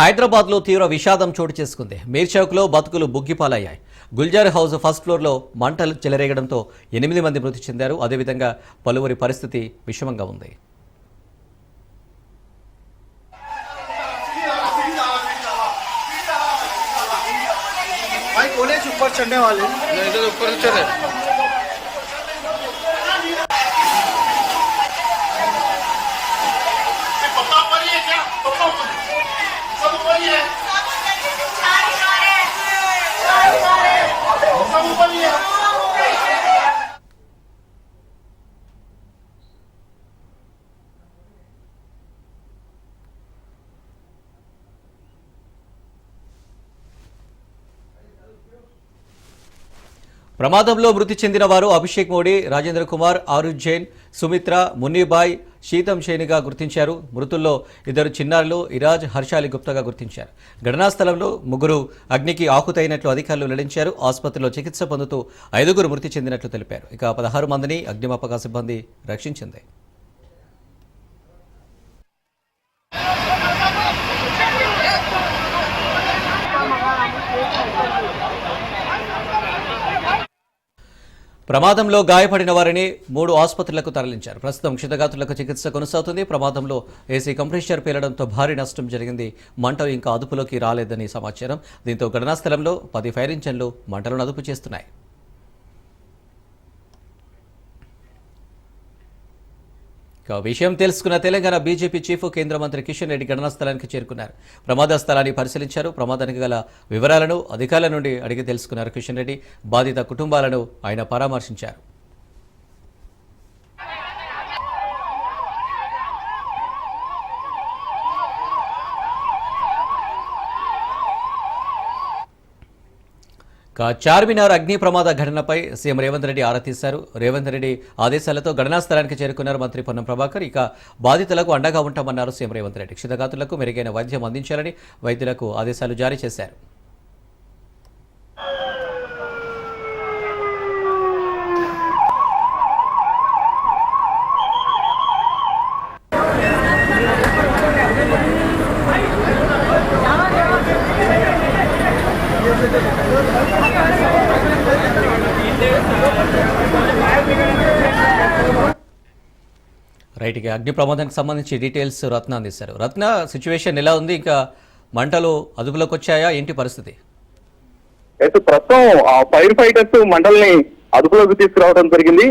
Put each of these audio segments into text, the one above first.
హైదరాబాద్లో తీవ్ర విషాదం చోటు చేసుకుంది మీర్ చౌక్లో బతుకులు బుగ్గిపాలయ్యాయి గుల్జార్ హౌస్ ఫస్ట్ ఫ్లోర్లో మంటలు చెలరేగడంతో ఎనిమిది మంది మృతి చెందారు అదేవిధంగా పలువురి పరిస్థితి విషమంగా ఉంది भाई कौन है ऊपर चढ़ने वाले नहीं तो ऊपर से ప్రమాదంలో మృతి చెందిన వారు అభిషేక్ మోడీ రాజేంద్ర కుమార్ ఆరుజ్ జైన్ సుమిత్ర మున్నిబాయ్ శీతం షేనిగా గుర్తించారు. మృతుల్లో ఇద్దరు చిన్నారులు ఇరాజ్ హర్షాలి గుప్తాగా గుర్తించారు. ఘటనా స్థలంలో ముగ్గురు అగ్నికి ఆకుతైనట్లు అధికారులు వెల్లడించారు. ఆసుపత్రిలో చికిత్స పొందుతూ ఐదుగురు మృతి చెందినట్లు తెలిపారు. ఇక పదహారు మందిని అగ్నిమాపక సిబ్బంది రక్షించింది. ప్రమాదంలో గాయపడిన వారిని మూడు ఆసుపత్రులకు తరలించారు. ప్రస్తుతం క్షితగాతులకు చికిత్స కొనసాగుతుంది. ప్రమాదంలో ఏసీ కంప్రెషర్ పేలడంతో భారీ నష్టం జరిగింది. మంటలు ఇంకా అదుపులోకి రాలేదని సమాచారం. దీంతో ఘటనా స్థలంలో పది ఫైర్ ఇంజన్లు మంటలను అదుపు చేస్తున్నాయి. ఇక విషయం తెలుసుకున్న తెలంగాణ బీజేపీ చీఫ్ కేంద్ర మంత్రి కిషన్ రెడ్డి ఘటనా స్థలానికి చేరుకున్నారు. ప్రమాద స్థలాన్ని పరిశీలించారు. ప్రమాదానికి గల వివరాలను అధికారుల నుండి అడిగి తెలుసుకున్నారు కిషన్ రెడ్డి. బాధిత కుటుంబాలను ఆయన పరామర్శించారు. చార్మినార్ అగ్ని ప్రమాద ఘటనపై సీఎం రేవంత్ రెడ్డి ఆరా తీశారు. రేవంత్ రెడ్డి ఆదేశాలతో ఘటనా స్థలానికి చేరుకున్నారు మంత్రి పొన్నం ప్రభాకర్. ఇక బాధితులకు అండగా ఉంటామన్నారు సీఎం రేవంత్ రెడ్డి. క్షతగాతులకు మెరుగైన వైద్యం అందించాలని వైద్యులకు ఆదేశాలు జారీ చేశారు. రైట్ ఇక అగ్ని ప్రమాదానికి సంబంధించి డీటెయిల్స్ రత్న అందిస్తారు. రత్న సిచ్యువేషన్ ఎలా ఉంది? ఇంకా మంటలు అదుపులోకి వచ్చాయా? ఏంటి పరిస్థితి? అయితే ప్రస్తుతం ఆ ఫైర్ ఫైటర్స్ మంటల్ని అదుపులోకి తీసుకురావడం జరిగింది.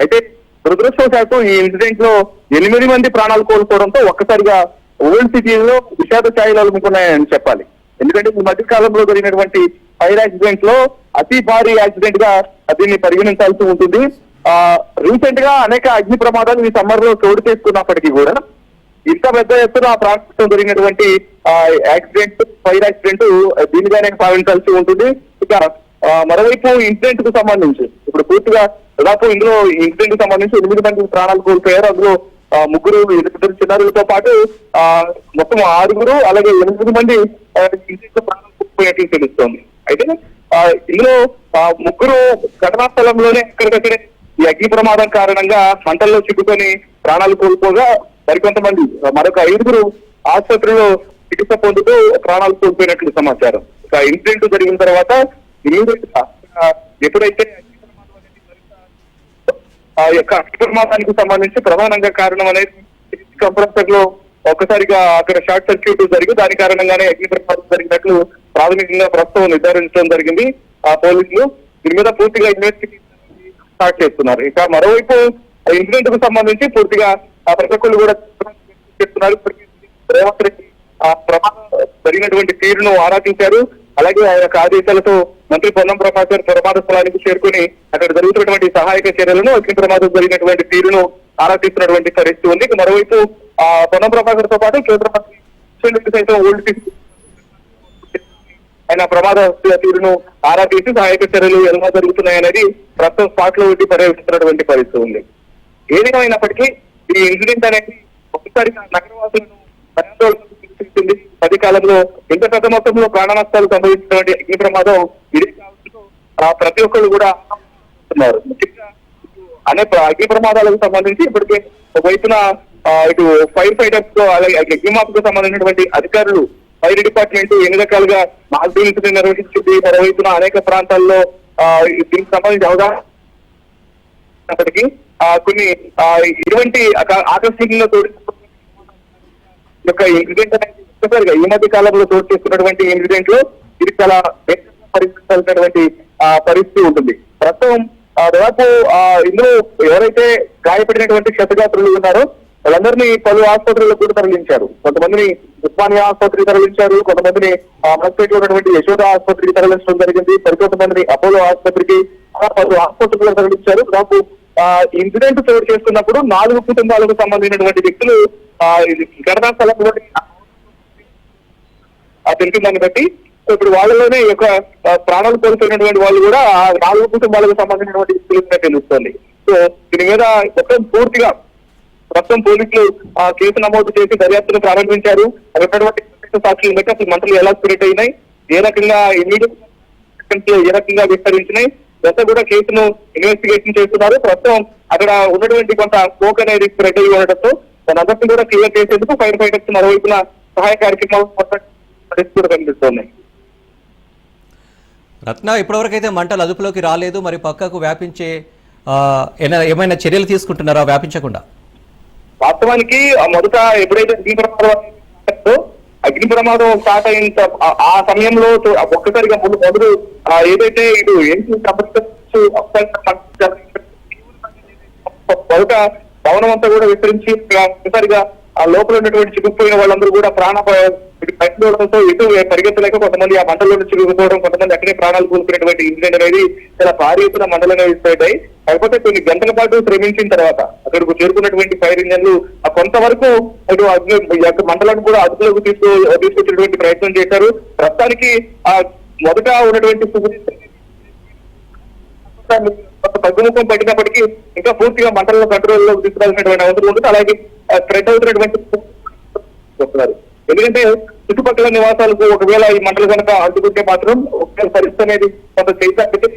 అయితే దురదృష్టవశాత్తు ఈ ఇన్సిడెంట్లో ఎనిమిది మంది ప్రాణాలు కోల్పోవడంతో ఒక్కసారిగా ఓల్డ్ సిటీలో విషాద ఛాయలు అలుముకున్నాయని చెప్పాలి. ఎందుకంటే ఈ మధ్య కాలంలో జరిగినటువంటి ఫైర్ యాక్సిడెంట్లో అతి భారీ యాక్సిడెంట్గా దీన్ని పరిగణించాల్సి ఉంటుంది. రీసెంట్గా అనేక అగ్ని ప్రమాదాలు ఈ సమ్మర్లో చోటు చేసుకున్నప్పటికీ కూడా ఇంత పెద్ద ఎత్తున ఆ ప్రాంతంలో జరిగినటువంటి ఆ యాక్సిడెంట్ ఫైర్ యాక్సిడెంట్ దీనిగానే భావించాల్సి ఉంటుంది. ఇక మరోవైపు ఇన్సిడెంట్కు సంబంధించి ఇప్పుడు పూర్తిగా దాదాపు ఇందులో ఇన్సిడెంట్కు సంబంధించి ఎనిమిది మంది ప్రాణాలు కోల్పోయారు. అందులో ఆ, ముగ్గురు ఇద్దరు చిన్నారులతో పాటు ఆ మొత్తం ఆరుగురు అలాగే ఎనిమిది మంది ఇన్సిడెంట్ ప్రాణాలు కోల్పోయినట్లు తెలుస్తోంది. అయితే ఇందులో ముగ్గురు ఘటనా స్థలంలోనే అక్కడికక్కడే ఈ అగ్ని ప్రమాదం కారణంగా మంటల్లో చిక్కుకొని ప్రాణాలు కోల్పోగా మరికొంతమంది మరొక ఐదుగురు ఆసుపత్రిలో చికిత్స పొందుతూ ప్రాణాలు కోల్పోయినట్లు సమాచారం. ఇక ఇన్సిడెంట్ జరిగిన తర్వాత గా, ఎప్పుడైతే ఆ యొక్క అగ్ని ప్రమాదానికి సంబంధించి ప్రధానంగా కారణం అనేది కంప్రెసర్లో ఒక్కసారిగా అక్కడ షార్ట్ సర్క్యూట్ జరిగి దాని కారణంగానే అగ్ని ప్రమాదం జరిగినట్లు ప్రాథమికంగా ప్రస్తుతం నిర్ధారించడం జరిగింది ఆ పోలీసులు. దీని మీద పూర్తిగా ఇన్వెస్టిగేషన్ స్టార్ట్ చేస్తున్నారు. ఇక మరోవైపు ఇన్సిడెంట్కు సంబంధించి పూర్తిగా ఆ ప్రతి కూడా చెప్తున్నారు. రేవంత్ రెడ్డి ఆ ప్రమాదం జరిగినటువంటి తీరును ఆరా తీశారు అలాగే ఆ యొక్క ఆదేశాలతో మంత్రి పొన్నం ప్రభాకర్ ప్రమాద స్థలానికి చేరుకుని అక్కడ జరుగుతున్నటువంటి సహాయక చర్యలను అగ్ని ప్రమాదం జరిగినటువంటి తీరును ఆరా తీస్తున్నటువంటి పరిస్థితి ఉంది. ఇక మరోవైపు ఆ పొన్నం ప్రభాకర్తో పాటు కేంద్ర మంత్రి సైతం ఓల్డ్ ఆయన ప్రమాద తీరును ఆరా తీసి సహాయక చర్యలు ఎలా జరుగుతున్నాయనేది ప్రస్తుతం స్పాట్లో ఉండి పర్యవేక్షిస్తున్నటువంటి పరిస్థితి ఉంది. ఏదేమైనప్పటికీ ఈ ఇన్సిడెంట్ అనేది ఒకసారి నగరవాసులను పది కాలంలో ఇంత పెద్ద మొత్తంలో ప్రాణ నష్టాలు సంభవించినటువంటి అగ్ని ప్రమాదం ఇదే కావచ్చు. ఆ, ప్రతి ఒక్కరు కూడా ఉన్నారు. ముఖ్యంగా అనే అగ్ని ప్రమాదాలకు సంబంధించి ఇప్పటికే ఒకవైపున ఇటు ఫైర్ ఫైటర్స్తో అలాగే అగ్నిమాపకు సంబంధించినటువంటి అధికారులు ఫైర్ డిపార్ట్మెంట్ ఎన్ని రకాలుగా మాక్ డ్రిల్స్ నిర్వహించింది? మరోవైపున అనేక ప్రాంతాల్లో ఆ, దీనికి సంబంధించి అవగాహన ఉన్నప్పటికీ కొన్ని ఇటువంటి ఆకస్మికంగా తోడు యొక్క ఇన్సిడెంట్ అనేది ఒక్కసారిగా ఈ మధ్య కాలంలో చోటు చేసుకున్నటువంటి ఇన్సిడెంట్లో ఇది చాలా పరిస్థితి పరిస్థితి ఉంటుంది. ప్రస్తుతం దాదాపు ఆ, ఇందులో ఎవరైతే గాయపడినటువంటి క్షతగాత్రులు ఉన్నారో వాళ్ళందరినీ పలు ఆసుపత్రులకు కూడా తరలించారు. కొంతమందిని ఉస్మానియా ఆసుపత్రికి తరలించారు కొంతమందిని మలపేటలో ఉన్నటువంటి యశోద ఆసుపత్రికి తరలించడం జరిగింది మరికొంతమందిని అపోలో ఆసుపత్రికి పలు ఆసుపత్రులకు తరలించారు. నాకు ఆ ఇన్సిడెంట్ చోటు చేసుకున్నప్పుడు నాలుగు కుటుంబాలకు సంబంధించినటువంటి వ్యక్తులు ఘటనా స్థలంలో ఆ దాన్ని బట్టి సో ఇప్పుడు వాళ్ళలోనే యొక్క ప్రాణాలు కోల్పోయినటువంటి వాళ్ళు కూడా ఆ నాలుగు కుటుంబాలకు సంబంధించినటువంటి వ్యక్తులు తెలుస్తోంది. సో దీని మీద మొత్తం పూర్తిగా ప్రస్తుతం పోలీసులు ఆ కేసు నమోదు చేసి దర్యాప్తును ప్రారంభించారు. అక్కడ సాక్షులు బట్టి అసలు మంటలు ఎలా స్ప్రెడ్ అయినాయి? ఏ రకంగా ఇమీడియట్ ఏ రకంగా విస్తరించినాయి? ఇదంతా కూడా కేసును ఇన్వెస్టిగేషన్ చేస్తున్నారు. ప్రస్తుతం అక్కడ ఉన్నటువంటి కొంత స్మోక్ అనేది స్ప్రెడ్ అయ్యి ఉండటంతో దానందరినీ కూడా క్లియర్ చేసేందుకు ఫైర్ ఫైటర్స్ మరోవైపున సహాయ కార్యక్రమాలు మొత్తం కూడా కనిపిస్తున్నాయి రత్న ఇప్పటివరకైతే మంటలు అదుపులోకి రాలేదు. మరి పక్కకు వ్యాపించే ఏమైనా చర్యలు తీసుకుంటున్నారా? వ్యాపించకుండా. వాస్తవానికి మొదట ఎప్పుడైతే అగ్ని ప్రమాదం అగ్ని ప్రమాదం స్టార్ట్ అయిన ఆ- సమయంలో ఒక్కసారిగా ముందు మొదలు ఆ, ఏదైతే ఇటు ఏంటి మొదట భవనం అంతా కూడా విస్తరించి ఒక్కసారిగా ఆ లోపల ఉన్నటువంటి చిక్కుపోయిన వాళ్ళందరూ కూడా ప్రాణ పట్టుకోవడంతో ఇటు పరిగెత్తలేక కొంతమంది ఆ మండలంలో నుంచి కొంతమంది అక్కడే ప్రాణాలు కోల్పోయినటువంటి ఇన్సిడెంట్ అనేది చాలా భారీ ఎత్తున మండలంగా విస్తాయి కాకపోతే కొన్ని గంటల పాటు శ్రమించిన తర్వాత అక్కడికి చేరుకున్నటువంటి ఫైర్ ఇంజన్లు ఆ కొంతవరకు అటు అగ్ని మండలాన్ని కూడా అదుపులోకి తీసుకు తీసుకొచ్చినటువంటి ప్రయత్నం చేశారు. ప్రస్తుతానికి ఆ మొదట ఉన్నటువంటి కొంత తగ్గుముఖం పట్టినప్పటికీ ఇంకా పూర్తిగా మంటలను కంట్రోల్లో తీసుకురాల్సినటువంటి అవసరం ఉంటుంది. అలాగే స్ప్రెడ్ అవుతున్నటువంటి వస్తున్నారు. ఎందుకంటే చుట్టుపక్కల నివాసాలకు ఒకవేళ ఈ మంటలు కనుక అడ్డుకుంటే మాత్రం ఒకవేళ పరిస్థితి అనేది కొంత చేయడానికి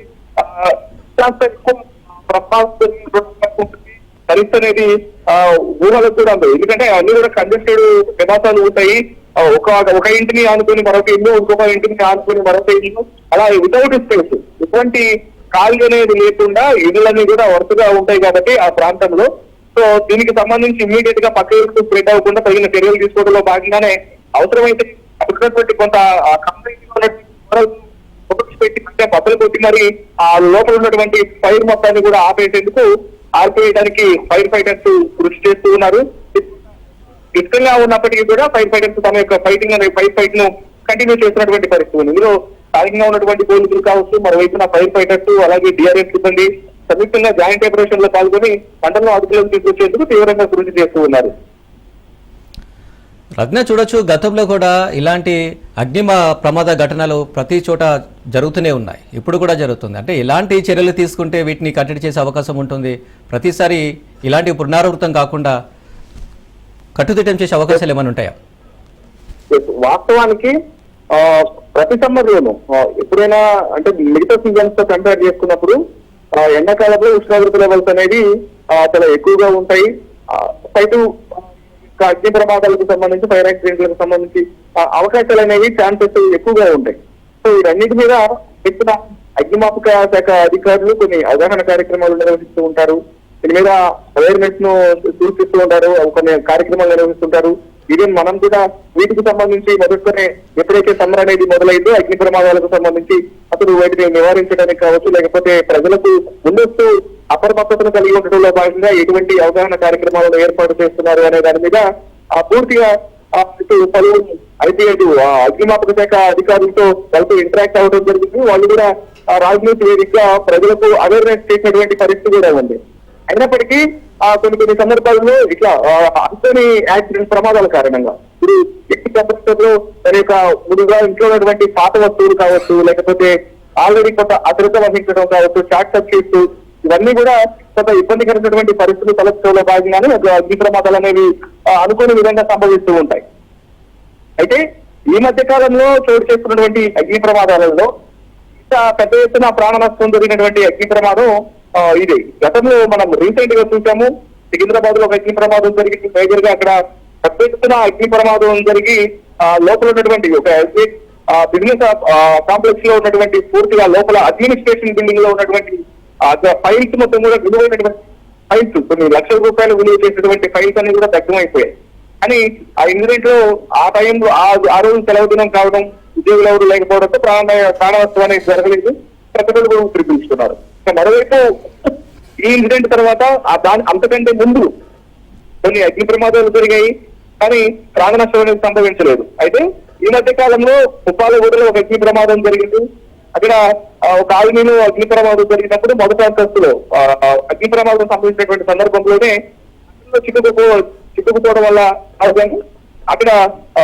ఎక్కువ ప్రభావం పరిస్థితి అనేది ఆ, ఊహలకు కూడా ఉంది. ఎందుకంటే అన్ని కూడా కంజెస్టెడ్ నివాసాలు ఉంటాయి. ఒక ఒక ఇంటిని ఆనుకొని మరొక ఇల్లు ఇంకొక ఇంటిని ఆనుకొని మరొక ఇల్లు అలా వితౌట్ స్పేస్ ఇటువంటి ఖాళీ అనేది లేకుండా ఇళ్ళన్నీ కూడా వరుసగా ఉంటాయి కాబట్టి ఆ ప్రాంతంలో. సో దీనికి సంబంధించి ఇమీడియట్గా పక్క స్ప్రెడ్ అవ్వకుండా తగిన చర్యలు తీసుకోవడంలో భాగంగానే అవసరమైతే అక్కడ కొంత కంపెనీ పెట్టి అంటే బద్దలు కొట్టి మరి ఆ లోపల ఉన్నటువంటి ఫైర్ మొత్తాన్ని కూడా ఆపేసేందుకు ఆర్పేయడానికి ఫైర్ ఫైటర్స్ కృషి చేస్తూ ఉన్నారు. ఇష్టంగా ఉన్నప్పటికీ కూడా ఫైర్ ఫైటర్స్ తమ యొక్క ఫైటింగ్ అనే ఫైర్ ఫైట్ను కంటిన్యూ చేస్తున్నటువంటి పరిస్థితి ఉంది. ఇందులో స్థానికంగా ఉన్నటువంటి పోలీసులు కావచ్చు మరోవైపున ఫైర్ ఫైటర్స్ అలాగే డిఆర్ఎస్ సిబ్బంది సంయుక్తంగా జాయింట్ ఆపరేషన్లో పాల్గొని మంటలను అదుపులోకి తీసుకొచ్చేందుకు తీవ్రంగా కృషి చేస్తూ ఉన్నారు. రత్న చూడొచ్చు గతంలో కూడా ఇలాంటి అగ్నిమ ప్రమాద ఘటనలు ప్రతి చోట జరుగుతూనే ఉన్నాయి. ఇప్పుడు కూడా జరుగుతుంది. అంటే ఎలాంటి చర్యలు తీసుకుంటే వీటిని కట్టడి చేసే అవకాశం ఉంటుంది. ప్రతిసారి ఇలాంటి పునరావృతం కాకుండా కట్టుదిట్టం చేసే అవకాశాలు ఏమైనా ఉంటాయా? వాస్తవానికి ప్రతి సమ్మర్లోను ఎప్పుడైనా అంటే మిగతా సీజన్స్తో కంపేర్ చేసుకున్నప్పుడు ఆ, ఎండాకాలంలో ఉష్ణోగ్రత లెవెల్స్ అనేది చాలా ఎక్కువగా ఉంటాయి. సైటు అగ్ని ప్రమాదాలకు సంబంధించి ఫైర్ యాక్సిడెంట్లకు సంబంధించి అవకాశాలు అనేవి ఛాన్సెస్ ఎక్కువగా ఉంటాయి. సో వీటన్నిటి మీద ఎక్కువ అగ్నిమాపక శాఖ అధికారులు కొన్ని అవగాహన కార్యక్రమాలు నిర్వహిస్తూ ఉంటారు. దీని మీద అవేర్నెస్ను సూచిస్తూ ఉంటారు. కొన్ని కార్యక్రమాలు నిర్వహిస్తుంటారు. ఈవెన్ మనం కూడా వీటికి సంబంధించి మొదట్లోనే ఎప్పుడైతే సమ్మర్ అనేది మొదలైందో అగ్ని ప్రమాదాలకు సంబంధించి అసలు వాటిని నివారించడానికి కావచ్చు లేకపోతే ప్రజలకు ముందస్తు అప్రమత్తతను కలిగి ఉండడంలో భాగంగా ఎటువంటి అవగాహన కార్యక్రమాలను ఏర్పాటు చేస్తున్నారు అనే దాని మీద ఆ పూర్తిగా ఆ పలు అయితే ఇటు ఆ అగ్నిమాపక శాఖ అధికారులతో వాళ్ళతో ఇంటరాక్ట్ అవ్వడం జరిగింది. వాళ్ళు కూడా ఆ రాజనీతి వేదికగా ప్రజలకు అవేర్నెస్ చేసినటువంటి పరిస్థితి కూడా ఉంది. అయినప్పటికీ ఆ కొన్ని కొన్ని సందర్భాల్లో ఇట్లా అంతని యాక్సిడెంట్ ప్రమాదాల కారణంగా. ఇప్పుడు వ్యక్తి టెంపరేచర్లో యొక్క ముందుగా ఇంట్లో ఉన్నటువంటి పాత వస్తువులు కావచ్చు లేకపోతే ఆల్రెడీ కొంత అశ్రద్ధ వహించడం కావచ్చు షార్ట్ సర్క్యూట్స్ ఇవన్నీ కూడా కొంత ఇబ్బందికరమైనటువంటి పరిస్థితులు తలెత్తడంలో భాగంగానే ఒక అగ్ని ప్రమాదాలు అనేవి అనుకోని విధంగా సంభవిస్తూ ఉంటాయి. అయితే ఈ మధ్య కాలంలో చోటు చేసుకున్నటువంటి అగ్ని ప్రమాదాలలో పెద్ద ఎత్తున ప్రాణ నష్టం జరిగినటువంటి అగ్ని ప్రమాదం ఇది. గతంలో మనం రీసెంట్గా చూసాము సికింద్రాబాద్లో ఒక అగ్ని ప్రమాదం జరిగింది మేజర్గా అక్కడ పెద్ద ఎత్తున అగ్ని ప్రమాదం జరిగి లోపల ఉన్నటువంటి ఒక బిజినెస్ కాంప్లెక్స్లో ఉన్నటువంటి పూర్తిగా లోపల అడ్మినిస్ట్రేషన్ బిల్డింగ్లో ఉన్నటువంటి ఫైల్స్ మొత్తం కూడా విలువైనటువంటి ఫైల్స్ కొన్ని లక్షల రూపాయలు విలువ చేసినటువంటి ఫైల్స్ అన్ని కూడా దగ్ధమైపోయాయి. కానీ ఆ ఇన్సిడెంట్లో ఆ టైంలో ఆ రోజు సెలవు దినం కావడం ఉద్యోగులు ఎవరు లేకపోవడంతో ప్రాణ ప్రాణ అనేది జరగలేదు. ప్రకటనలు కూడా పిలిపించుకున్నారు మరోవైపు ఈ ఇన్సిడెంట్ తర్వాత ఆ దాని అంతకంటే ముందు కొన్ని అగ్ని ప్రమాదాలు జరిగాయి కానీ ప్రాణ నష్టం అనేది సంభవించలేదు. అయితే ఈ మధ్య కాలంలో ఉప్పాలగూడలో ఒక అగ్ని ప్రమాదం జరిగింది. అక్కడ ఒక ఆవినిలో అగ్ని ప్రమాదం జరిగినప్పుడు మొదటి అంతస్తులో ఆ, అగ్ని ప్రమాదం సంభవించినటువంటి సందర్భంలోనే చిక్కుకుపో చిక్కుకుపోవడం వల్ల అక్కడ ఆ,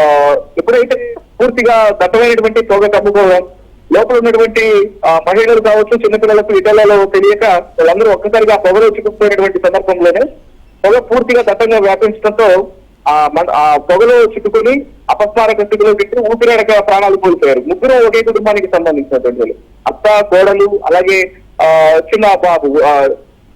ఎప్పుడైతే పూర్తిగా దట్టమైనటువంటి పొగ కమ్ముకోవడం లోపల ఉన్నటువంటి ఆ, మహిళలు కావచ్చు చిన్నపిల్లలకు ఇటలలో తెలియక వాళ్ళందరూ ఒక్కసారిగా ఆ పొగలో చిక్కుకుపోయినటువంటి సందర్భంలోనే పొగ పూర్తిగా దట్టంగా వ్యాపించడంతో ఆ ఆ పొగలో చిక్కుకొని అపస్మారక స్థితిలో పెట్టి ఊపిరాడక ప్రాణాలు కోల్పోయారు. ముగ్గురు ఒకే కుటుంబానికి సంబంధించినటువంటి వాళ్ళు. అత్త కోడలు అలాగే ఆ చిన్న బాబు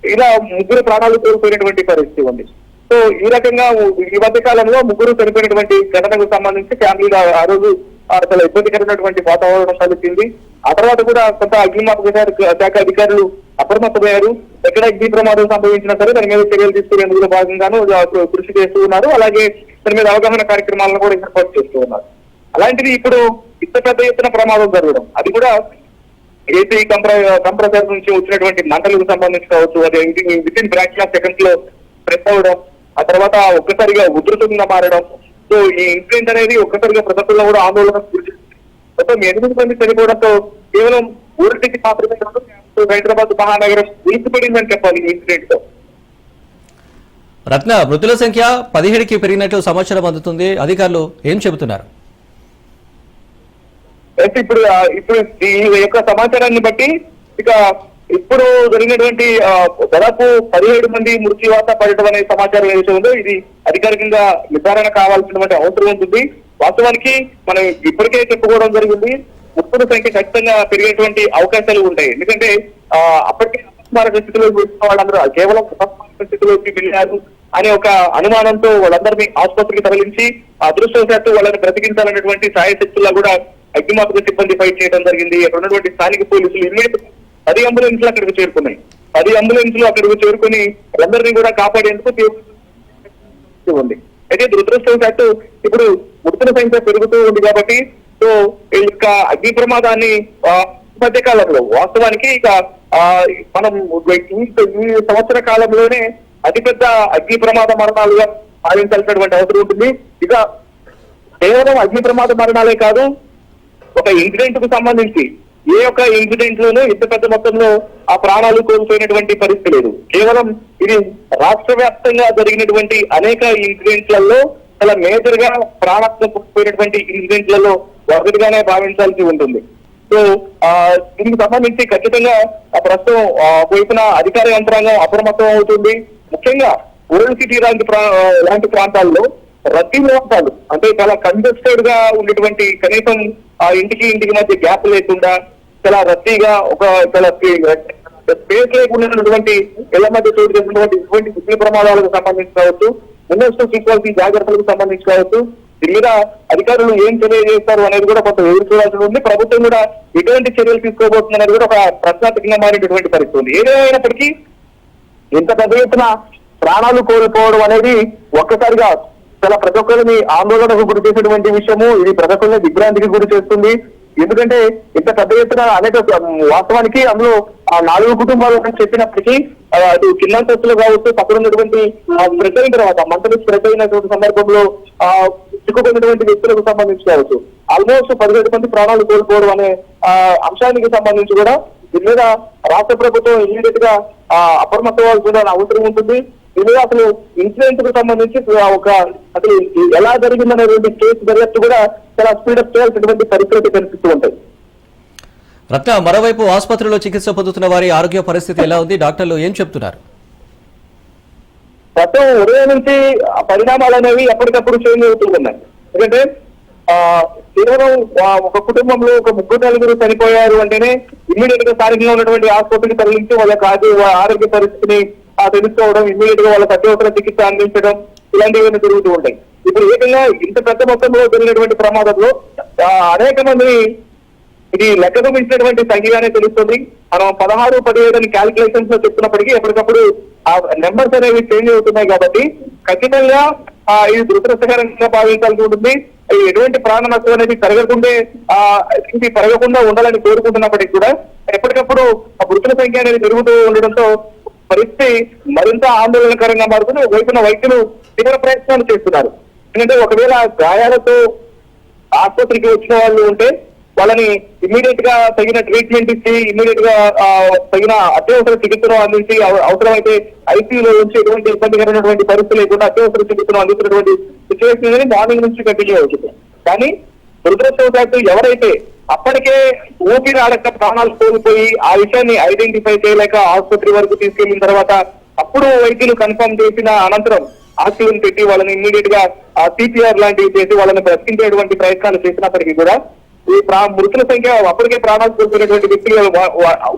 ఇలా ముగ్గురు ప్రాణాలు కోల్పోయినటువంటి పరిస్థితి ఉంది. సో ఈ రకంగా ఈ మధ్య కాలంలో ముగ్గురు చనిపోయినటువంటి ఘటనకు సంబంధించి ఫ్యామిలీలో ఆ రోజు చాలా ఇబ్బందికరమైనటువంటి వాతావరణం కలిగింది ఆ తర్వాత కూడా కొంత అగ్నిమాపక శాఖ- అధికారులు అప్రమత్తమయ్యారు. ఎక్కడ అగ్ని ప్రమాదం సంభవించినా సరే దాని మీద చర్యలు తీసుకునేందుకు భాగంగాను కృషి చేస్తూ ఉన్నారు. అలాగే దాని మీద అవగాహన కార్యక్రమాలను కూడా ఏర్పాటు చేస్తూ ఉన్నారు. అలాంటిది ఇప్పుడు ఇంత పెద్ద ఎత్తున ప్రమాదం జరగడం. అది కూడా ఏపీ కంప్ర కంప్రెసర్ నుంచి వచ్చినటువంటి మంటలకు సంబంధించి కావచ్చు అది విత్ ఇన్ బ్రాంచ్ ఆఫ్ సెకండ్స్లో ప్రెస్ అవ్వడం ఆ తర్వాత ఒక్కసారిగా ఉధృతంగా మారడం సో ఈ ఇన్సిడెంట్ అనేది ఒక్కసారిగా ప్రజల్లో కూడా ఆందోళన గురి చేసింది. మొత్తం ఎనిమిది మంది చనిపోవడంతో కేవలం ఊరికి మాత్రమే కాదు హైదరాబాద్ మహానగరం ఉలిసిపడిందని చెప్పాలి ఈ ఇన్సిడెంట్తో రత్న మృతుల సంఖ్య పదిహేడుకి పెరిగినట్లు సమాచారం అందుతుంది. అధికారులు ఏం చెబుతున్నారు? ఇప్పుడు ఇప్పుడు ఈ యొక్క సమాచారాన్ని బట్టి ఇక ఇప్పుడు జరిగినటువంటి దాదాపు పదిహేడు మంది మృత్యువాత పడటం అనే సమాచారం ఏదైతే ఉందో ఇది అధికారికంగా నిర్ధారణ కావాల్సినటువంటి అవసరం ఉంటుంది. వాస్తవానికి మనం ఇప్పటికే చెప్పుకోవడం జరిగింది. మృతుల సంఖ్య ఖచ్చితంగా పెరిగేటువంటి అవకాశాలు ఉంటాయి. ఎందుకంటే ఆ, అప్పటికే అపస్మారక స్థితిలోకి వచ్చిన వాళ్ళందరూ కేవలం అపస్మారక స్థితిలోకి వెళ్ళారు అనే ఒక అనుమానంతో వాళ్ళందరినీ ఆసుపత్రికి తరలించి అదృష్టవశాత్తు వాళ్ళని బ్రతికించాలనేటువంటి సాయశక్తుల్లో కూడా అగ్నిమాపక సిబ్బంది ఫైట్ చేయడం జరిగింది. అక్కడ ఉన్నటువంటి స్థానిక పోలీసులు ఇమ్మీడియట్ పది అంబులెన్స్లు అక్కడికి చేరుకున్నాయి. పది అంబులెన్స్లు అక్కడికి చేరుకుని అందరినీ కూడా కాపాడేందుకు ఉంది. అయితే దురదృష్టవశాత్తు ఇప్పుడు మృతుల సంఖ్య పెరుగుతూ ఉంది కాబట్టి సో ఈ యొక్క అగ్ని ప్రమాదాన్ని ఆ, మధ్య కాలంలో వాస్తవానికి ఇక ఆ, మనం ఈ సంవత్సర కాలంలోనే అతిపెద్ద అగ్ని ప్రమాద మరణాలుగా భావించాల్సినటువంటి అవసరం ఉంటుంది. ఇక కేవలం అగ్ని ప్రమాద మరణాలే కాదు ఒక ఇన్సిడెంట్కు సంబంధించి ఏ ఒక్క ఇన్సిడెంట్ లోనూ ఇంత పెద్ద మొత్తంలో ఆ ప్రాణాలు కోల్పోయినటువంటి పరిస్థితి లేదు. కేవలం ఇది రాష్ట్ర వ్యాప్తంగా జరిగినటువంటి అనేక ఇన్సిడెంట్లలో చాలా మేజర్గా ప్రాణాత్మ పోయినటువంటి ఇన్సిడెంట్లలో ఒకటిగానే భావించాల్సి ఉంటుంది. సో ఆ దీనికి సంబంధించి ఖచ్చితంగా ప్రస్తుతం వైపున అధికార యంత్రాంగం అప్రమత్తం అవుతుంది. ముఖ్యంగా ఓల్డ్ సిటీ లాంటి లాంటి ప్రాంతాల్లో రద్దీ ప్రాంతాలు అంటే చాలా కంజెస్టెడ్గా ఉన్నటువంటి కనీసం ఆ ఇంటికి ఇంటికి మధ్య గ్యాప్ లేకుండా చాలా రద్దీగా ఒక చాలా స్పేస్ లేకుండా ఇళ్ళ మధ్య చోటు చేసినటువంటి ఇటువంటి అగ్ని ప్రమాదాలకు సంబంధించి కావచ్చు ముందస్తు తీసుకోవాల్సిన జాగ్రత్తలకు సంబంధించి కావచ్చు దీని మీద అధికారులు ఏం తెలియజేస్తారు చేస్తారు అనేది కూడా కొంత ఎదురు చూడాల్సి ఉంది. ప్రభుత్వం కూడా ఎటువంటి చర్యలు తీసుకోబోతుంది అనేది కూడా ఒక ప్రశ్నార్థకంగా మారినటువంటి పరిస్థితి ఉంది. ఏదైనప్పటికీ ఇంత పెద్ద ఎత్తున ప్రాణాలు కోల్పోవడం అనేది ఒక్కసారిగా చాలా ప్రతి ఒక్కరిని ఆందోళనకు గురి చేసేటువంటి విషయము. ఇది ప్రతి ఒక్కరిని దిగ్భ్రాంతికి గురి చేస్తుంది. ఎందుకంటే ఇంత పెద్ద ఎత్తున అనేక వాస్తవానికి అందులో ఆ నాలుగు కుటుంబాలు అని చెప్పినప్పటికీ ఆ, అటు చిన్నంతస్తులు కావచ్చు పక్కన ఉన్నటువంటి స్ప్రెడ్ అయిన తర్వాత మంటలు స్ప్రెడ్ అయినటువంటి సందర్భంలో ఆ చిక్కుకున్నటువంటి వ్యక్తులకు సంబంధించి కావచ్చు. ఆల్మోస్ట్ పదిహేడు మంది ప్రాణాలు కోల్పోవడం అనే అంశానికి సంబంధించి కూడా దీని మీద రాష్ట్ర ప్రభుత్వం ఇమీడియట్గా ఆ, అప్రమత్తం అవసరం ఉంటుంది. మీద అసలు ఇన్సిడెంట్కు సంబంధించి ఒక అసలు ఎలా జరిగిందనేటువంటి కేసు దర్యాప్తు కూడా చాలా స్పీడప్ చేయాల్సినటువంటి పరిస్థితి కనిపిస్తూ ఉంటాయి. రత్న మరోవైపు ఆసుపత్రిలో చికిత్స పొందుతున్న వారి ఆరోగ్య పరిస్థితి ఎలా ఉంది? డాక్టర్లు ఏం చెప్తున్నారు? ప్రస్తుతం ఉదయం నుంచి పరిణామాలు అనేవి ఎప్పటికప్పుడు చేంజ్ అవుతూ ఉన్నాయి. ఎందుకంటే ఆ కేవలం ఒక కుటుంబంలో ఒక ముగ్గురు నలుగురు చనిపోయారు అంటేనే ఇమ్మీడియట్గా స్థానికంగా ఉన్నటువంటి ఆసుపత్రికి తరలించి వాళ్ళ కాదు ఆరోగ్య పరిస్థితిని తెలుసుకోవడం ఇమ్మీడియట్గా వాళ్ళకి అత్యవసర చికిత్స అందించడం ఇలాంటివన్నీ జరుగుతూ ఉంటాయి. ఇప్పుడు ఏకంగా ఇంత పెద్ద మొత్తంలో జరిగినటువంటి ప్రమాదంలో అనేక మంది ఇది లెక్కకు మించినటువంటి సంఖ్యగానే తెలుస్తుంది. మనం పదహారు పదిహేడు అని క్యాలిక్యులేషన్స్లో చెప్తున్నప్పటికీ ఎప్పటికప్పుడు ఆ నెంబర్స్ అనేవి చేంజ్ అవుతున్నాయి కాబట్టి ఖచ్చితంగా ఇది దురదృష్టకరంగా భావించాల్సి ఉంటుంది. ఎటువంటి ప్రాణ నష్టం అనేది పెరగకుండే ఆ ఇది పెరగకుండా ఉండాలని కోరుకుంటున్నప్పటికీ కూడా ఎప్పటికప్పుడు ఆ మృతుల సంఖ్య అనేది పెరుగుతూ ఉండడంతో పరిస్థితి మరింత ఆందోళనకరంగా మారుతుంది. వైపున వైద్యులు తీవ్ర ప్రయత్నాలు చేస్తున్నారు. ఎందుకంటే ఒకవేళ గాయాలతో ఆసుపత్రికి వచ్చిన వాళ్ళు ఉంటే వాళ్ళని ఇమ్మీడియట్గా తగిన ట్రీట్మెంట్ ఇచ్చి ఇమ్మీడియట్గా ఆ, తగిన అత్యవసర చికిత్సను అందించి అవసరమైతే ఐసీయూలో ఉంచి ఎటువంటి ఇబ్బందికరమైనటువంటి పరిస్థితి లేకుండా అత్యవసర చికిత్సను అందించినటువంటి సిచ్యువేషన్ అనేది మార్నింగ్ నుంచి కంటిన్యూ అవుతుంది. కానీ దురదృష్టవశాత్తు ఎవరైతే అప్పటికే ఊపిరి ఆడక ప్రాణాలు కోల్పోయి ఆ విషయాన్ని ఐడెంటిఫై చేయలేక ఆసుపత్రి వరకు తీసుకెళ్ళిన తర్వాత అప్పుడు వైద్యులు కన్ఫర్మ్ చేసిన అనంతరం ఆక్సిజన్ పెట్టి వాళ్ళని ఇమ్మీడియట్గా సిపిఆర్ లాంటివి చేసి వాళ్ళని బ్రతికించేటువంటి ప్రయత్నాలు చేసినప్పటికీ కూడా ఈ మృతుల సంఖ్య అప్పటికే ప్రాణాలు కోల్పోయినటువంటి వ్యక్తులు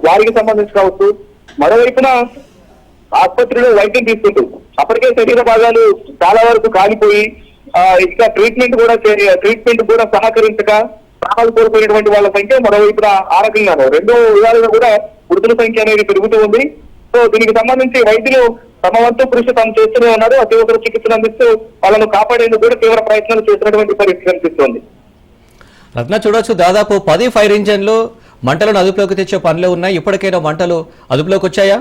వారికి సంబంధించి కావచ్చు. మరోవైపున ఆసుపత్రిలో వైద్యం తీసుకుంటూ అప్పటికే శరీర భాగాలు చాలా వరకు కాలిపోయి ఆ, ఇంకా ట్రీట్మెంట్ కూడా ట్రీట్మెంట్ కూడా సహకరించక ప్రాణాలు కోల్పోయినటువంటి వాళ్ళ సంఖ్య మరోవైపున ఆ రకంగాను. రెండో విధాలుగా కూడా మృతుల సంఖ్య అనేది పెరుగుతూ ఉంది. సో దీనికి సంబంధించి వైద్యులు తమ వంతు కృషి తాము చేస్తూనే ఉన్నారు. అత్యవసర చికిత్సలు అందిస్తూ వాళ్ళను కాపాడేందుకు కూడా తీవ్ర ప్రయత్నాలు చేస్తున్నటువంటి పరిస్థితి కనిపిస్తోంది. రత్న చూడొచ్చు దాదాపు పది ఫైర్ ఇంజన్లు మంటలను అదుపులోకి తెచ్చే పనిలో ఉన్నాయి. ఇప్పటికైనా మంటలు అదుపులోకి వచ్చాయా?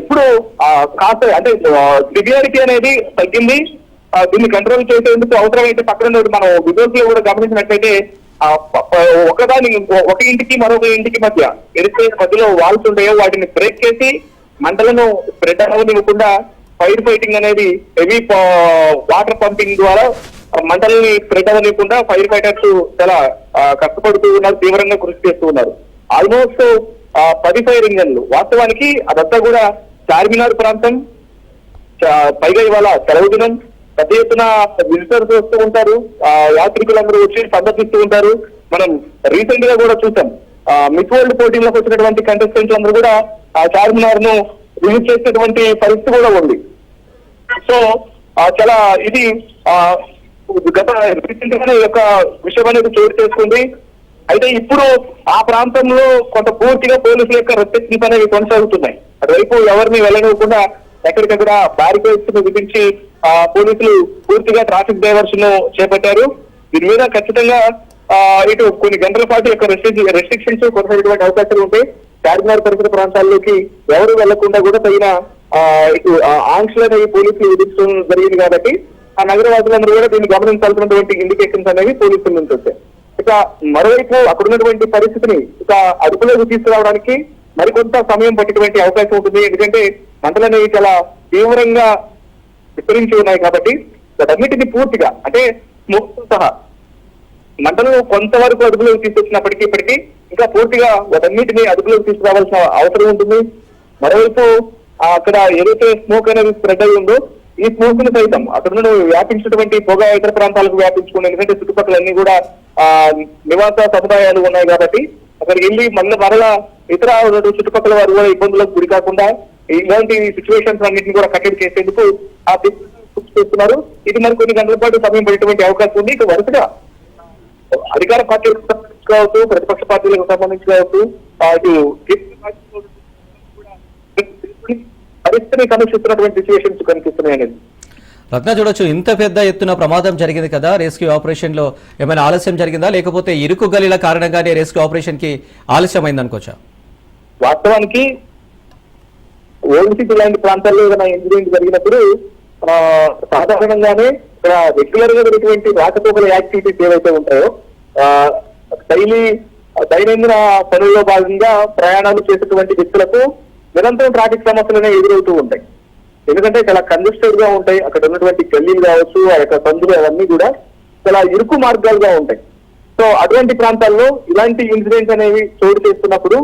ఇప్పుడు కాస్త అంటే సివియారిటీ అనేది తగ్గింది. దీన్ని కంట్రోల్ చేసేందుకు అవసరమైతే పక్కన మనం విజువల్స్లో కూడా గమనించినట్లయితే ఒకదాని ఒక ఇంటికి మరొక ఇంటికి మధ్య ఏదైతే మధ్యలో వాల్స్ ఉంటాయో వాటిని బ్రేక్ చేసి మంటలను స్ప్రెడ్ అవ్వనివ్వకుండా ఫైర్ ఫైటింగ్ అనేది హెవీ వాటర్ పంపింగ్ ద్వారా మంటల్ని మంటలని స్ప్రెడ్ అవ్వనివ్వకుండా ఫైర్ ఫైటర్స్ చాలా కష్టపడుతూ ఉన్నారు తీవ్రంగా కృషి చేస్తూ ఉన్నారు. ఆల్మోస్ట్ పది ఫైర్ ఇంజన్లు వాస్తవానికి అదంతా కూడా చార్మినార్ ప్రాంతం పైగా ఇవాళ సెలవు దినం. పెద్ద ఎత్తున విజిటర్స్ వస్తూ ఉంటారు. ఆ, యాత్రికులందరూ వచ్చి సందర్శిస్తూ ఉంటారు. మనం రీసెంట్గా కూడా చూసాం. ఆ, మిస్ వరల్డ్ పోటీలకు వచ్చినటువంటి కంటెస్టెంట్స్ అందరూ కూడా ఆ చార్మినార్ను విజిట్ చేసినటువంటి పరిస్థితి కూడా ఉంది. సో ఆ, చాలా ఇది ఆ, గత రీసెంట్ గానే ఈ యొక్క విషయం అనేది చోటు చేసుకుంది. అయితే ఇప్పుడు ఆ ప్రాంతంలో కొంత పూర్తిగా పోలీసుల యొక్క రెస్ట్రిక్షన్స్ అనేవి కొనసాగుతున్నాయి. రేపు ఎవరిని వెళ్ళనివ్వకుండా ఎక్కడికక్కడ బ్యారికేడ్స్ను విధించి పోలీసులు పూర్తిగా ట్రాఫిక్ డైవర్షన్ చేపట్టారు. దీని మీద ఖచ్చితంగా ఆ, ఇటు కొన్ని గంటల పాటు యొక్క రెస్ట్రిక్షన్స్ కొనసాగేటువంటి అవకాశాలు ఉంటాయి. చార్మినార్ పరిసర ప్రాంతాల్లోకి ఎవరు వెళ్ళకుండా కూడా తగిన ఆ, ఇటు ఆ, ఆంక్షలు పోలీసులు విధించడం జరిగింది కాబట్టి ఆ నగరవాసులందరూ కూడా దీన్ని గమనించాల్సినటువంటి ఇండికేషన్స్ అనేవి పోలీసుల నుంచి వచ్చాయి. ఇక మరోవైపు అక్కడ ఉన్నటువంటి పరిస్థితిని ఇక అదుపులోకి తీసుకురావడానికి మరికొంత సమయం పట్టేటువంటి అవకాశం ఉంటుంది. ఎందుకంటే మంటలు అనేవి చాలా తీవ్రంగా విస్తరించి ఉన్నాయి కాబట్టి వాటన్నిటిని పూర్తిగా అంటే స్మోక్ సహా మంటలను కొంతవరకు అదుపులోకి తీసుకొచ్చినప్పటికీ ఇప్పటికీ ఇంకా పూర్తిగా వాటన్నిటిని అదుపులోకి తీసుకురావాల్సిన అవసరం ఉంటుంది. మరోవైపు అక్కడ ఏదైతే స్మోక్ అనేది స్ప్రెడ్ అయి ఉందో ఈ స్మోక్ను సైతం అక్కడ నుండి వ్యాపించినటువంటి పొగ ఇతర ప్రాంతాలకు వ్యాపించుకుని ఎందుకంటే చుట్టుపక్కల అన్ని కూడా ఆ నివాస సముదాయాలు ఉన్నాయి కాబట్టి అక్కడికి వెళ్ళి మళ్ళీ మరలా ఇతర చుట్టుపక్కల వారు కూడా ఇబ్బందులకు గురి కాకుండా ఇలాంటి సిచ్యువేషన్స్ అన్నింటినీ కూడా కట్టడి చేసేందుకు ఆ చేస్తున్నారు. ఇది మరి కొన్ని గంటల పాటు సమయం పడేటువంటి అవకాశం ఉంది. ఇక వరుసగా అధికార పార్టీలకు సంబంధించి కావచ్చు ప్రతిపక్ష పార్టీలకు సంబంధించి కావచ్చు ఇటు కూడా పరిస్థితిని సమీక్షిస్తున్నటువంటి సిచ్యువేషన్స్ కనిపిస్తున్నాయి అనేది. రత్న చూడొచ్చు. ఇంత పెద్ద ఎత్తున ప్రమాదం జరిగింది కదా రెస్క్యూ ఆపరేషన్లో ఏమైనా ఆలస్యం జరిగిందా? లేకపోతే ఇరుకు గలీల కారణంగానే రెస్క్యూ ఆపరేషన్కి ఆలస్యం అయింది అనుకోవచ్చా వాస్తవానికి ఓల్డ్ సిటీ లాంటి ప్రాంతాల్లో ఏదైనా ఇన్సిడెంట్ జరిగినప్పుడు ఆ, సాధారణంగానే ఇక్కడ రెగ్యులర్గా జరిగినటువంటి రాకపోకల యాక్టివిటీస్ ఏవైతే ఉంటాయో డైలీ దైనందిన పనుల్లో భాగంగా ప్రయాణాలు చేసేటువంటి వ్యక్తులకు నిరంతరం ట్రాఫిక్ సమస్యలు అనేవి ఎదురవుతూ ఉంటాయి. ఎందుకంటే చాలా కంజెస్టెడ్గా ఉంటాయి. అక్కడ ఉన్నటువంటి గల్లీలు కావచ్చు ఆ యొక్క సందులు అవన్నీ కూడా చాలా ఇరుకు మార్గాలుగా ఉంటాయి. సో అటువంటి ప్రాంతాల్లో ఇలాంటి ఇన్సిడెంట్స్ అనేవి చోటు చేస్తున్నప్పుడు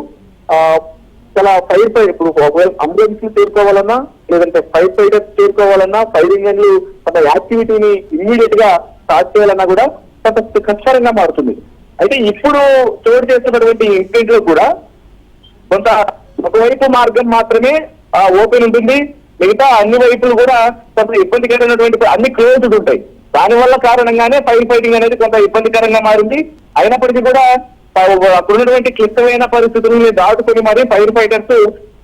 ఆ, చాలా ఫైర్ ఫైర్ ఇప్పుడు ఒకవేళ అంబులెన్స్ చేరుకోవాలన్నా లేదంటే ఫైర్ ఫైటర్స్ చేరుకోవాలన్నా ఫైర్ ఇంజన్లు కొంత యాక్టివిటీని ఇమ్మీడియట్గా స్టార్ట్ చేయాలన్నా కూడా కొంత కష్టంగా మారుతుంది. అయితే ఇప్పుడు చోటు చేస్తున్నటువంటి ఇన్సిడెంట్లో కూడా కొంత ఒకవైపు మార్గం మాత్రమే ఓపెన్ ఉంటుంది. మిగతా అన్ని వైపులు కూడా కొంత ఇబ్బందికరమైనటువంటి అన్ని క్లోజ్డ్ ఉంటాయి. దాని వల్ల కారణంగానే ఫైర్ ఫైటింగ్ అనేది కొంత ఇబ్బందికరంగా మారింది. అయినప్పటికీ కూడా అప్పుడున్నటువంటి ఉన్నటువంటి క్లిష్టమైన పరిస్థితుల్ని దాటుకుని మరి ఫైర్ ఫైటర్స్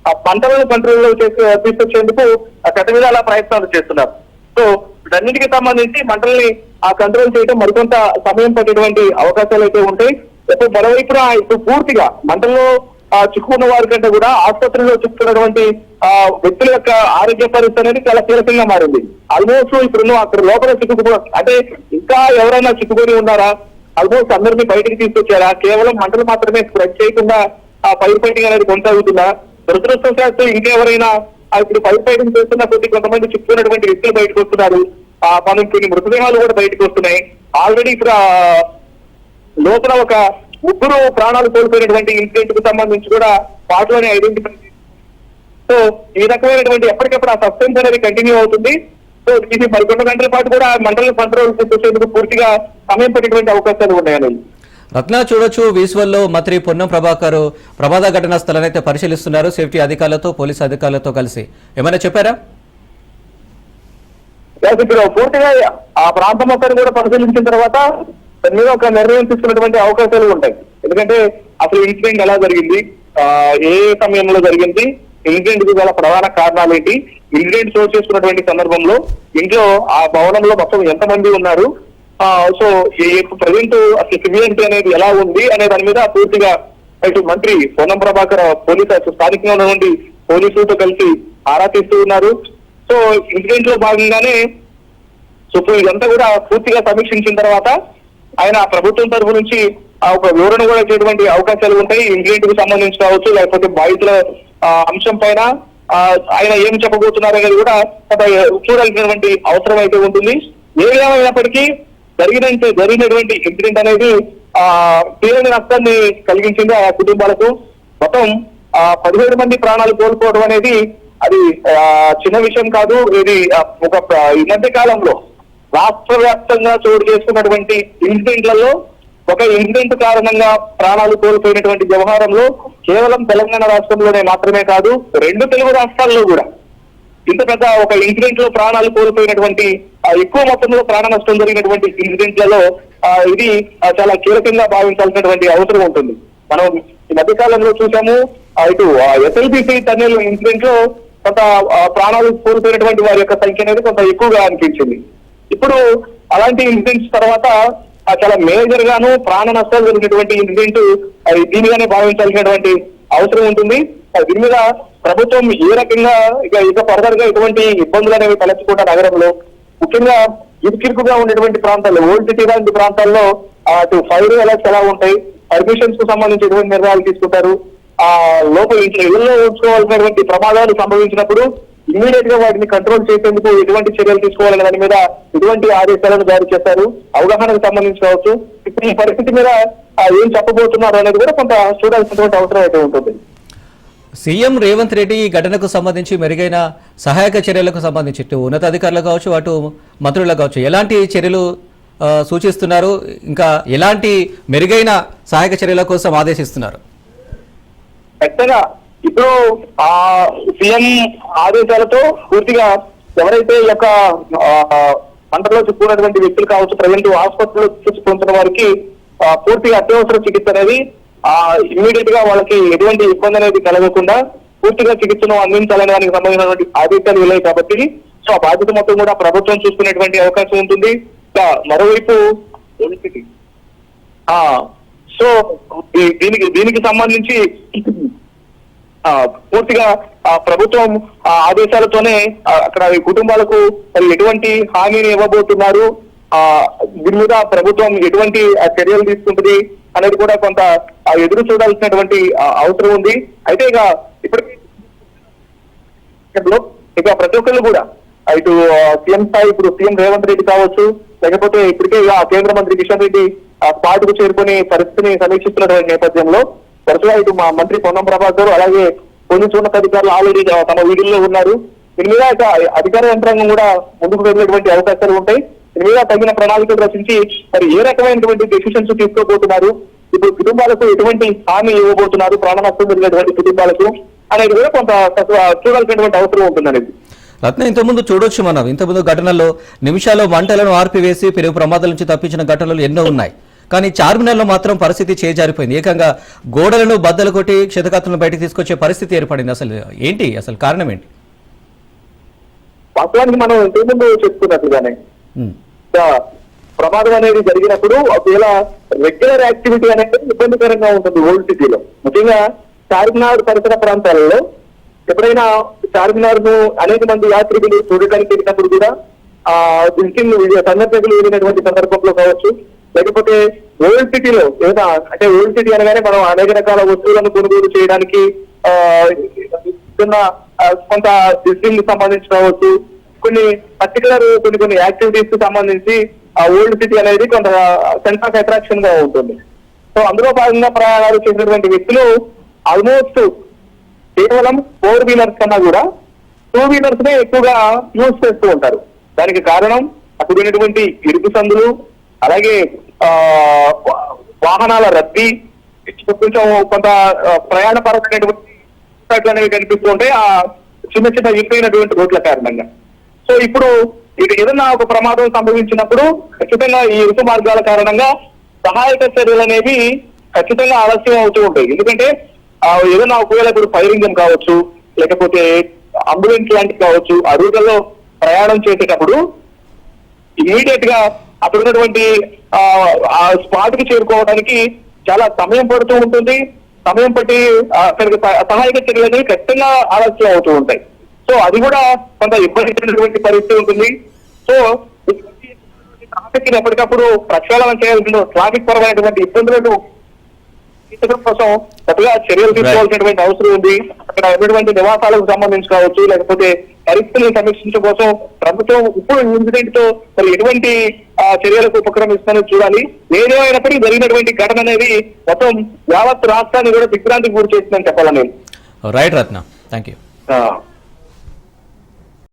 ఆ పంటలను కంట్రోల్లో చేసి తీసుకొచ్చేందుకు ఆ మీద అలా ప్రయత్నాలు చేస్తున్నారు. సో వీటన్నిటికి సంబంధించి మంటల్ని ఆ కంట్రోల్ చేయడం మరికొంత సమయం పట్టేటువంటి అవకాశాలు అయితే ఉంటాయి. ఇప్పుడు మరోవైపున ఇప్పుడు పూర్తిగా మంటల్లో ఆ, చిక్కుకున్న వారి కంటే కూడా ఆసుపత్రిలో చిక్కుతున్నటువంటి ఆ వ్యక్తుల యొక్క ఆరోగ్య పరిస్థితి అనేది చాలా కీలకంగా మారింది. ఆల్మోస్ట్ ఇప్పుడు అక్కడ లోపల చిక్కుకు అంటే ఇంకా ఎవరైనా చిక్కుకొని ఉన్నారా? ఆల్మోస్ట్ అందరినీ బయటకు తీసుకొచ్చారా? కేవలం మంటలు మాత్రమే స్ప్రెడ్ చేయకుండా ఆ ఫైర్ ఫైటింగ్ అనేది కొనసాగుతుందా? దురదృష్టవశాత్తు ఇంకెవరైనా ఇప్పుడు ఫైర్ ఫైటింగ్ చేస్తున్న కొద్ది కొంతమంది చిక్కుకున్నటువంటి వ్యక్తులు బయటకు వస్తున్నారు. ఆ మనం కొన్ని మృతదేహాలు కూడా బయటకు వస్తున్నాయి. ఆల్రెడీ ఇప్పుడు లోపల ఒక ముగ్గురు ప్రాణాలు కోల్పోయినటువంటి ఇన్సిడెంట్కు సంబంధించి కూడా వాటిలోనే ఐడెంటిఫై సో ఈ రకమైనటువంటి ఎప్పటికప్పుడు ఆ సస్పెన్స్ అనేది కంటిన్యూ అవుతుంది. సో ఇది మరికొన్ని గంటల పాటు కూడా మంటల కంట్రోల్ తీసుకొచ్చేందుకు పూర్తిగా సమయం పట్టేటువంటి అవకాశాలు ఉన్నాయని. రత్న చూడొచ్చు వీశ్వల్లో మంత్రి పొన్నం ప్రభాకర్ ప్రమాద ఘటనా స్థలాన్ని అయితే పరిశీలిస్తున్నారు. సేఫ్టీ అధికారులతో పోలీసు అధికారులతో కలిసి. ఏమైనా చెప్పారా? ఇప్పుడు పూర్తిగా ఆ ప్రాంతం మొత్తాన్ని కూడా పరిశీలించిన తర్వాత మీద ఒక నిర్ణయం తీసుకున్నటువంటి అవకాశాలు ఉంటాయి. ఎందుకంటే అసలు ఇన్సిడెంట్ ఎలా జరిగింది? ఏ సమయంలో జరిగింది? ఇన్సిడెంట్కు గల ప్రధాన కారణాలు ఏంటి? ఇన్సిడెంట్ చోటు చేసుకున్నటువంటి సందర్భంలో ఇంట్లో ఆ భవనంలో మొత్తం ఎంతమంది ఉన్నారు? సో ప్రజెంట్ అసలు సివిలియన్టీ అనేది ఎలా ఉంది అనే దాని మీద పూర్తిగా ఇటు మంత్రి పొన్నం ప్రభాకర్ పోలీసు స్థానికంగా ఉన్నటువంటి పోలీసులతో కలిసి ఆరా తీస్తూ ఉన్నారు. సో ఇన్సిడెంట్లో భాగంగానే సో ఇదంతా కూడా పూర్తిగా సమీక్షించిన తర్వాత ఆయన ప్రభుత్వం తరఫు నుంచి ఆ ఒక వివరణ కూడా ఇచ్చేటువంటి అవకాశాలు ఉంటాయి. ఇన్సిడెంట్కు సంబంధించి కావచ్చు లేకపోతే బాధితుల అంశం పైన ఆయన ఏం చెప్పబోతున్నారు అనేది కూడా కొంత చూడాల్సినటువంటి అవసరం అయితే ఉంటుంది. ఏదేమైనప్పటికీ ఏమైనప్పటికీ జరిగిన జరిగినటువంటి ఇన్సిడెంట్ అనేది ఆ తీరని నష్టాన్ని కలిగించింది ఆ కుటుంబాలకు. మొత్తం ఆ పదిహేడు మంది ప్రాణాలు కోల్పోవడం అనేది అది ఆ, చిన్న విషయం కాదు. ఇది ఒక ఈ మధ్య కాలంలో రాష్ట్ర వ్యాప్తంగా చోటు చేసుకున్నటువంటి ఇన్సిడెంట్లలో ఒక ఇన్సిడెంట్ కారణంగా ప్రాణాలు కోల్పోయినటువంటి వ్యవహారంలో కేవలం తెలంగాణ రాష్ట్రంలోనే మాత్రమే కాదు రెండు తెలుగు రాష్ట్రాల్లో కూడా. ఇంత పెద్ద ఒక ఇన్సిడెంట్లో ప్రాణాలు కోల్పోయినటువంటి ఆ, ఎక్కువ మొత్తంలో ప్రాణ నష్టం జరిగినటువంటి ఇన్సిడెంట్లలో ఇది చాలా కీలకంగా భావించాల్సినటువంటి అవసరం ఉంటుంది. మనం ఈ మధ్య కాలంలో చూసాము ఆ, ఇటు ఎస్ఎల్బిసి టన్నెల్ ఇన్సిడెంట్లో కొంత ఆ, ప్రాణాలు కోల్పోయినటువంటి వారి యొక్క సంఖ్య అనేది కొంత ఎక్కువగా అనిపించింది. ఇప్పుడు అలాంటి ఇన్సిడెంట్స్ తర్వాత చాలా మేజర్ గాను ప్రాణ నష్టాలు జరిగినటువంటి ఇన్సిడెంట్ దీనిగానే భావించాల్సినటువంటి అవసరం ఉంటుంది. దీని మీద ప్రభుత్వం ఏ రకంగా ఇక ఇక ఫర్దర్గా ఎటువంటి ఇబ్బందులు అనేవి తలెత్తకుండా నగరంలో ముఖ్యంగా ఇరుకిరుకుగా ఉండేటువంటి ప్రాంతాల్లో ఓల్డ్ సిటీ లాంటి ప్రాంతాల్లో అటు ఫైర్ అలర్ట్స్ ఎలా ఉంటాయి పర్మిషన్స్కు సంబంధించి ఎటువంటి నిర్ణయాలు తీసుకుంటారు ఆ లోపల ఇంట్లో ఉంచుకోవాల్సినటువంటి ప్రమాదాలు సంభవించినప్పుడు ఇమ్మీడియట్గా వాటిని కంట్రోల్ చేసేందుకు ఎటువంటి చర్యలు తీసుకోవాలనే దాని మీద ఎటువంటి ఆదేశాలను జారీ చేశారు అవగాహనకు సంబంధించి కావచ్చు. ఇప్పుడు ఈ పరిస్థితి మీద ఏం చెప్పబోతున్నారు అనేది కూడా కొంత చూడాల్సినటువంటి అవసరం అయితే ఉంటుంది. సీఎం రేవంత్ రెడ్డి ఈ ఘటనకు సంబంధించి మెరుగైన సహాయక చర్యలకు సంబంధించి ఇటు ఉన్నతాధికారులు కావచ్చు అటు మంత్రులకు కావచ్చు ఎలాంటి చర్యలు సూచిస్తున్నారు? ఇంకా ఎలాంటి మెరుగైన సహాయక చర్యల కోసం ఆదేశిస్తున్నారు? ఖచ్చితంగా ఇప్పుడు ఆ సీఎం ఆదేశాలతో పూర్తిగా ఎవరైతే ఈ యొక్క పంటలో చిక్కుకున్నటువంటి వ్యక్తులు కావచ్చు ప్రజెంట్ ఆసుపత్రిలో చికిత్స పొందుతున్న వారికి పూర్తిగా అత్యవసర చికిత్స అనేది ఆ ఇమ్మీడియట్గా వాళ్ళకి ఎటువంటి ఇబ్బంది అనేది కలగకుండా పూర్తిగా చికిత్సను అందించాలనే దానికి సంబంధించినటువంటి ఆదేశాలు వెళ్ళాయి కాబట్టి సో ఆ బాధ్యత మొత్తం కూడా ప్రభుత్వం చూసుకునేటువంటి అవకాశం ఉంటుంది. మరోవైపు ఆ సో దీనికి దీనికి సంబంధించి పూర్తిగా ఆ ప్రభుత్వం ఆ ఆదేశాలతోనే అక్కడ కుటుంబాలకు ఎటువంటి హామీని ఇవ్వబోతున్నారు? ఆ దీని మీద ప్రభుత్వం ఎటువంటి చర్యలు తీసుకుంటుంది అనేది కూడా కొంత ఎదురు చూడాల్సినటువంటి అవసరం ఉంది. అయితే ఇక ఇప్పుడు ఇక ప్రతి ఒక్కళ్ళు కూడా ఇటు సీఎం స్థాయి ఇప్పుడు సీఎం రేవంత్ రెడ్డి కావచ్చు లేకపోతే ఇప్పటికే కేంద్ర మంత్రి కిషన్ రెడ్డి ఆ కు చేరుకుని పరిస్థితిని సమీక్షిస్తున్నటువంటి నేపథ్యంలో వరుసగా ఇటు మా మంత్రి పొన్నం ప్రభాకర్ అలాగే పోలీసు ఉన్నతాధికారులు ఆల్రెడీ తమ వీధుల్లో ఉన్నారు. దీని మీద ఇక అధికార యంత్రాంగం కూడా ముందుకు వెళ్ళేటువంటి అవకాశాలు ఉంటాయి. దీని మీద తగిన ప్రణాళికలు రచించి మరి ఏ రకమైనటువంటి డెసిషన్స్ తీసుకోబోతున్నారు ఇప్పుడు కుటుంబాలకు ఎటువంటి హామీ ఇవ్వబోతున్నారు? ప్రాణ నష్టం జరిగినటువంటి కుటుంబాలకు అనేది కూడా కొంత తక్కువ చూడాల్సినటువంటి అవసరం ఉంటుందనేది. రత్న ఇంతకుముందు చూడొచ్చు మనం. ఇంతకుముందు ఘటనలో నిమిషాల్లో మంటలను ఆర్పివేసి పెరుగు ప్రమాదాల నుంచి తప్పించిన ఘటనలు ఎన్నో ఉన్నాయి. కానీ చార్మినార్లో మాత్రం పరిస్థితి చేజారిపోయింది. ఏకంగా గోడలను బద్దలు కొట్టి క్షతగాత్రులను బయటకు తీసుకొచ్చే పరిస్థితి ఏర్పడింది. అసలు ఏంటి? అసలు కారణం ఏంటి? వాస్తవానికి మనం ఇంతకుముందు చెప్పుకున్నట్లుగానే ప్రమాదం అనేది జరిగినప్పుడు ఒకవేళ రెగ్యులర్ యాక్టివిటీ అనేది ఇబ్బందికరంగా ఉంటుంది ఓల్డ్ సిటీలో ముఖ్యంగా చార్మినార్ పరిసర ప్రాంతాలలో ఎప్పుడైనా చార్మినార్ను అనేక మంది యాత్రికులు చూడడానికి వెళ్ళినప్పుడు కూడా ఆ విజిటింగ్ సందర్శకులు వెళ్ళినటువంటి సందర్భంలో కావచ్చు లేకపోతే ఓల్డ్ సిటీలో ఏదైనా అంటే ఓల్డ్ సిటీ అనగానే మనం అనేక రకాల వస్తువులను కొనుగోలు చేయడానికి ఆ కొంత విజిటింగ్ సంబంధించి కావచ్చు కొన్ని పర్టికులర్ కొన్ని కొన్ని యాక్టివిటీస్కి సంబంధించి ఆ ఓల్డ్ సిటీ అనేది కొంత సెంటర్ ఆఫ్ అట్రాక్షన్గా ఉంటుంది. సో అందులో భాగంగా ప్రయాణాలు చేసినటువంటి వ్యక్తులు ఆల్మోస్ట్ కేవలం ఫోర్ వీలర్స్ కన్నా కూడా టూ వీలర్స్ నే ఎక్కువగా యూజ్ చేస్తూ ఉంటారు. దానికి కారణం అక్కడ ఉన్నటువంటి ఇరుకు సందులు అలాగే ఆ వాహనాల రద్దీ కొంచెం కొంత ప్రయాణ ప్రయాణపరమైనటువంటి అనేవి కనిపిస్తూ ఉంటాయి. ఆ చిన్న చిన్న ఇరుకైనటువంటి రోడ్ల కారణంగా. సో ఇప్పుడు ఇటు ఏదైనా ఒక ప్రమాదం సంభవించినప్పుడు ఖచ్చితంగా ఈ ఋతు మార్గాల కారణంగా సహాయక చర్యలు అనేవి ఖచ్చితంగా ఆలస్యం అవుతూ ఉంటాయి. ఎందుకంటే ఏదైనా ఒకవేళ ఇప్పుడు ఫైర్ ఇంజన్ కావచ్చు లేకపోతే అంబులెన్స్ లాంటివి కావచ్చు ఆ ప్రయాణం చేసేటప్పుడు ఇమీడియట్గా అక్కడ ఉన్నటువంటి ఆ, స్పాట్కి చేరుకోవడానికి చాలా సమయం పడుతూ ఉంటుంది. సమయం పట్టి అక్కడికి సహ- సహాయక చర్యలు అనేవి ఖచ్చితంగా ఆలస్యం అవుతూ ఉంటాయి. సో అది కూడా కొంత ఇబ్బందికరమైనటువంటి పరిస్థితి ఉంటుంది. సో ట్రాఫిక్ ఎప్పటికప్పుడు ప్రక్షాళన చేయాల్సిన ట్రాఫిక్ పరమైనటువంటి ఇబ్బందులను తీర్చడం కోసం కొత్తగా చర్యలు తీసుకోవాల్సినటువంటి అవసరం ఉంది. అక్కడ ఉన్నటువంటి నివాసాలకు సంబంధించి కావచ్చు లేకపోతే పరిస్థితులను సమీక్షించడం కోసం ప్రభుత్వం ఇప్పుడు ఇన్సిడెంట్తో మరి ఎటువంటి చర్యలకు ఉపక్రమిస్తుందో చూడాలి. ఏదేమైనప్పటికీ జరిగినటువంటి ఘటన అనేది మొత్తం యావత్ రాష్ట్రాన్ని కూడా దిగ్భ్రాంతికి గురి చేసిందని చెప్పాలని రైట్ రత్న థ్యాంక్ యూ